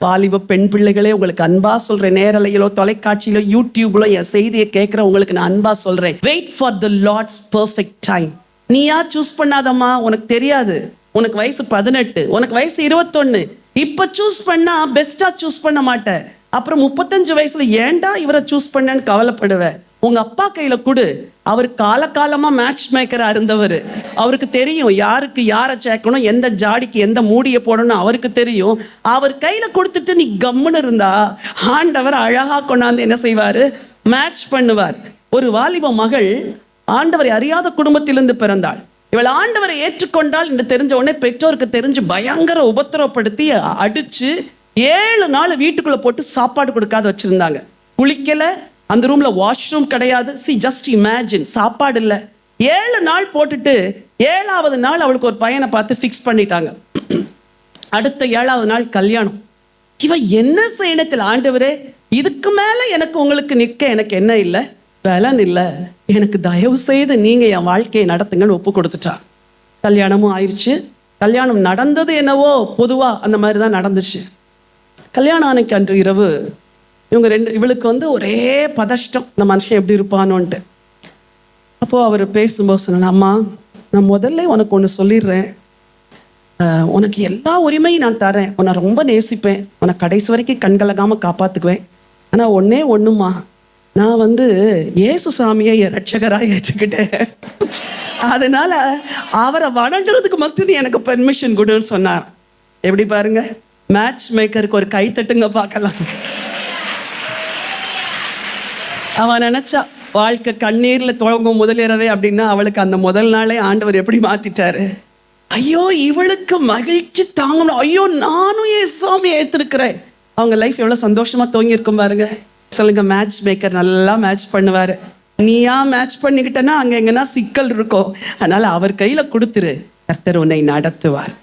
பாலிவ பெண் பிள்ளைகளே உங்களுக்கு அன்பா சொல்றேன். நேரலையிலோ தொலைக்காட்சியிலோ யூடியூப்ல என் செய்தியை கேட்கிற உங்களுக்கு நான் அன்பா சொல்றேன். Wait for the lots perfect time நீயா சூஸ் பண்ணாதம்மா உனக்கு தெரியாது. உனக்கு வயசு பதினெட்டு உனக்கு வயசு இருபத்தொன்னு. இப்ப சூஸ் பண்ணா பெஸ்டா சூஸ் பண்ண மாட்டேன். அப்புறம் முப்பத்தஞ்சு வயசுல ஏன்டா இவரை சூஸ் பண்ணேன்னு கவலைப்படுவ? உங்க அப்பா கையில கொடு. அவர் காலகாலமா மேட்ச் மேக்கரா இருந்தவர். அவருக்கு தெரியும் யாருக்கு யாரை சேர்க்கணும் எந்த ஜாடிக்கு எந்த மூடியை போடணும் அவருக்கு தெரியும். அவர் கையில கொடுத்துட்டு நீ கம்முன்னு இருந்தா ஆண்டவர் அழகா கொண்டாந்து என்ன செய்வாரு? மேட்ச் பண்ணுவார். ஒரு வாலிப மகள் ஆண்டவரை அறியாத குடும்பத்திலிருந்து பிறந்தாள். இவள் ஆண்டவரை ஏற்றுக்கொண்டால் என்று தெரிஞ்ச உடனே பெற்றோருக்கு தெரிஞ்சு பயங்கர உபத்திரவப்படுத்தி அடிச்சு ஏழு நாள் வீட்டுக்குள்ள போட்டு சாப்பாடு கொடுக்காத வச்சிருந்தாங்க. குளிக்கல அந்த ரூம்ல வாஷ்ரூம் கிடையாது. சி ஜஸ்ட் இமேஜின் சாப்பாடு இல்லை. ஏழு நாள் போட்டுட்டு ஏழாவது நாள் அவளுக்கு ஒரு பையனை பார்த்து ஃபிக்ஸ் பண்ணிட்டாங்க. அடுத்த ஏழாவது நாள் கல்யாணம். இவ என்ன செய்யணத்தில் ஆண்டவரே? இதுக்கு மேல எனக்கு உங்களுக்கு நிற்க எனக்கு என்ன இல்லை? பலன் இல்லை. எனக்கு தயவு செய்து நீங்க என் வாழ்க்கையை நடத்துங்கன்னு ஒப்பு கொடுத்துட்டா. கல்யாணமும் ஆயிடுச்சு கல்யாணம் நடந்தது என்னவோ பொதுவாக அந்த மாதிரி தான் நடந்துச்சு. கல்யாணம் அன்னைக்கு அன்று இரவு இவங்க ரெண்டு இவளுக்கு வந்து ஒரே பதஷ்டம். இந்த மனுஷன் எப்படி இருப்பானோன்ட்டு. அப்போது அவர் பேசும்போது சொன்னா அம்மா நான் முதல்ல உனக்கு ஒன்று சொல்லிடுறேன். உனக்கு எல்லா உரிமையும் நான் தரேன். உன்னை ரொம்ப நேசிப்பேன். உன்னை கடைசி வரைக்கும் கண்கலகாமல் காப்பாத்துக்குவேன். ஆனால் ஒன்றே ஒன்றுமா நான் வந்து இயேசு சாமியை என் ரட்சகராக ஏற்றுக்கிட்டேன். அதனால அவரை வணங்குறதுக்கு மட்டும் நீ எனக்கு பெர்மிஷன் கொடுன்னு சொன்னார். எப்படி பாருங்க? மேட்ச் மேக்கருக்கு ஒரு கை தட்டுங்க பார்க்கலாம். அவன் நினச்சா வாழ்க்கை கண்ணீரில் துவங்கும் முதலிரவே அப்படின்னா அவளுக்கு அந்த முதல் நாளே ஆண்டவர் எப்படி மாத்திட்டாரு? ஐயோ இவளுக்கு மகிழ்ச்சி தாங்கணும். ஐயோ நானும் என் சாமி ஏத்திருக்கிறேன். அவங்க லைஃப் எவ்வளோ சந்தோஷமா தோங்கியிருக்கும் பாருங்க. சொல்லுங்க மேட்ச் மேக்கர் நல்லா மேட்ச் பண்ணுவார். நீயா மேட்ச் பண்ணிக்கிட்டனா அங்கே எங்கன்னா சிக்கல் இருக்கும். அதனால அவர் கையில் கொடுத்துரு. கர்த்தர் உன்னை நடத்துவார்.